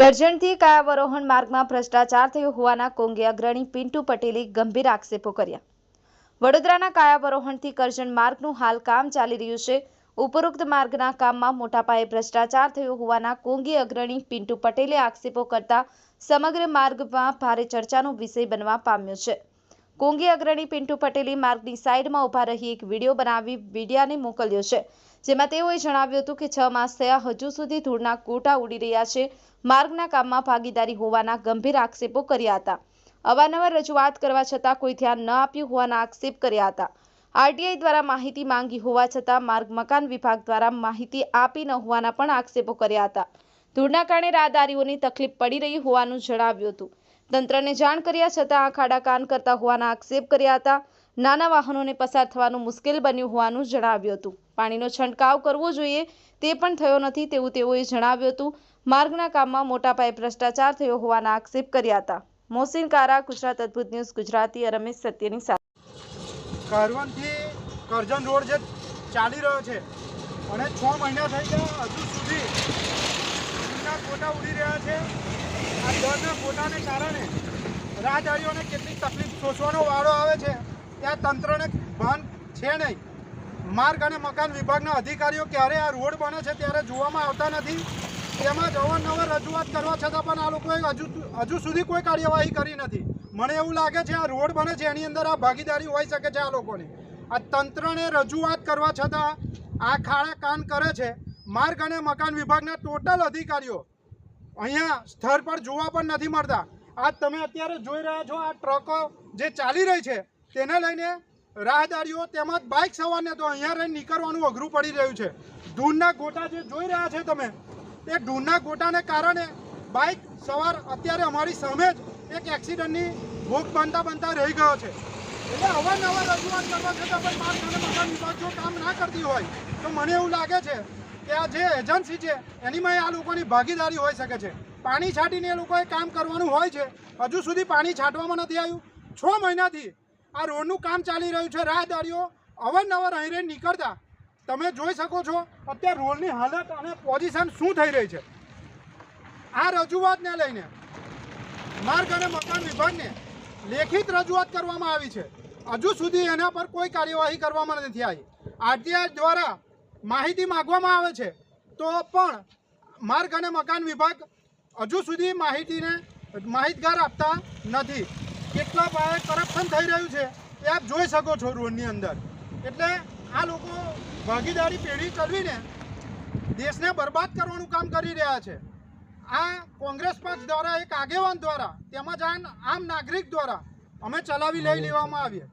કરજણથી કાયાવરોહણ માર્ગમાં ભ્રષ્ટાચાર થયો હોવાના કોંગે અગ્રણી પિન્ટુ પટેલે ગંભીર આક્ષેપો કર્યા. વડોદરાના કાયાવરોહણથી કરજણ માર્ગનું હાલ કામ ચાલી રહ્યું છે. ઉપરોક્ત માર્ગના કામમાં મોટા પાયે ભ્રષ્ટાચાર થયો હોવાના કોંગી અગ્રણી પિન્ટુ પટેલે આક્ષેપો કરતા સમગ્ર માર્ગમાં ભારે ચર્ચાનો વિષય બનવા પામ્યો છે. કોંગી અગ્રણી પિન્ટુ પટેલે માર્ગની સાઈડમાં ઊભા રહી એક વીડિયો બનાવી મીડિયાને મોકલ્યો છે, જેમાં તેઓએ જણાવ્યું હતું કે છ માસ થયા હજુ સુધી ધૂળના કોટા ઉડી રહ્યા છે, માર્ગના કામમાં ભાગીદારી હોવાના ગંભીર આક્ષેપો કર્યા હતા. અવારનવાર રજૂઆત કરવા છતાં કોઈ ધ્યાન ન આપ્યું હોવાના આક્ષેપ કર્યા હતા. આરટીઆઈ દ્વારા માહિતી માંગી હોવા છતાં માર્ગ મકાન વિભાગ દ્વારા માહિતી આપી ન હોવાના પણ આક્ષેપો કર્યા હતા. ધૂળના કારણે રાહદારીઓની તકલીફ પડી રહી હોવાનું જણાવ્યું હતું. તંત્રને જાણ કર્યા છતાં આ ખાડા કાન કરતા હોવાના આક્ષેપ કર્યા હતા. નાના વાહનોને પસાર થવાનું મુશ્કેલ બન્યું હોવાનું જણાવ્યું હતું. પાણીનો છંટકાવ કરવો જોઈએ તે પણ થયો નથી તેવું તેઓએ જણાવ્યું હતું. માર્ગના કામમાં મોટા પાયે ભ્રષ્ટાચાર થયો હોવાના આક્ષેપ કર્યા હતા. મોહસિન કારા, ગુજરાત અદ્ભુત ન્યૂઝ, ગુજરાતી રમેશ સત્યની સાથે. કરવનથી કરજણ રોડ જે ચાલી રહ્યો છે અને છ મહિના થઈ ગયા હજુ સુધી. કોટા ઉડી રહ્યા છે. આ ફોટાને કારણે રાહદારીઓને કેટલીક તકલીફ સોચવાનો વારો આવે છે. ત્યાં તંત્રને ભાન છે નહીં. માર્ગ અને મકાન વિભાગના અધિકારીઓ ક્યારે આ રોડ બને છે ત્યારે જોવામાં આવતા નથી. તેમાં અવારનવાર રજૂઆત કરવા છતાં પણ આ લોકોએ હજુ હજુ સુધી કોઈ કાર્યવાહી કરી નથી. મને એવું લાગે છે આ રોડ બને છે, એની અંદર આ ભાગીદારી હોઈ શકે છે આ લોકોની. આ તંત્રને રજૂઆત કરવા છતાં આ ખાડા કાન કરે છે. માર્ગ અને મકાન વિભાગના ટોટલ અધિકારીઓ અહીંયા સ્થળ પર જોવા પણ નથી મળતા. આજ તમે અત્યારે જોઈ રહ્યા છો, આ ટ્રકો જે ચાલી રહી છે, તેને લઈને રાહદારીઓ તેમજ બાઇક સવારને તો અહીંયા રહીને નીકળવાનું અઘરું પડી રહ્યું છે. ધૂળના ગોટા જે જોઈ રહ્યા છે તમે તે ધૂળના ગોટાને કારણે બાઇક સવાર અત્યારે અમારી સામે જ એક એક્સિડન્ટની ભોગ બનતા બનતા રહી ગયો છે. એટલે અવારનવાર રજૂઆત કરવા છતાં પણ માર્ગ અને મકાન વિભાગ જો કામ ના કરતી હોય, તો મને એવું લાગે છે કે આ જે એજન્સી છે એનીમાં આ લોકોની ભાગીદારી હોઈ શકે છે. પાણી છાંટીને એ લોકોએ કામ કરવાનું હોય છે. હજુ સુધી પાણી છાંટવામાં નથી આવ્યું. છ મહિનાથી આ રોડનું કામ ચાલી રહ્યું છે. રાહદારીઓ અવારનવાર અહીં રહી નીકળતા. તમે જોઈ શકો છો, અત્યારે રોડની હાલત અને પોઝિશન શું થઈ રહી છે. આ રજૂઆતને લઈને માર્ગ અને મકાન વિભાગને લેખિત રજૂઆત કરવામાં આવી છે. હજુ સુધી એના પર કોઈ કાર્યવાહી કરવામાં નથી આવી. આરટીઆઈ દ્વારા માહિતી માંગવામાં આવે છે તો પણ માર્ગ અને મકાન વિભાગ હજુ સુધી માહિતીને માહિતગાર આપતા નથી. કેટલા પાયે કરપ્શન થઈ રહ્યું છે એ આપ જોઈ શકો છો રોડની અંદર. એટલે આ લોકો ભાગીદારી પેઢી કરવીને દેશને બરબાદ કરવાનું કામ કરી રહ્યા છે. આ કોંગ્રેસ પક્ષ દ્વારા એક આગેવાન દ્વારા તેમજ આમ આમ નાગરિક દ્વારા અમે ચલાવી લઈ લેવામાં આવીએ.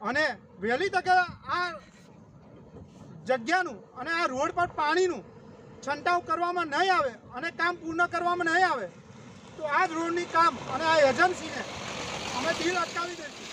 અને વહેલી તકે આ જગ્યાનું અને આ રોડ પર પાણીનું છંટાવ કરવામાં નહીં આવે અને કામ પૂર્ણ કરવામાં નહીં આવે, તો આ જ રોડની કામ અને આ એજન્સીને અમે દિલ અટકાવી દઈશું.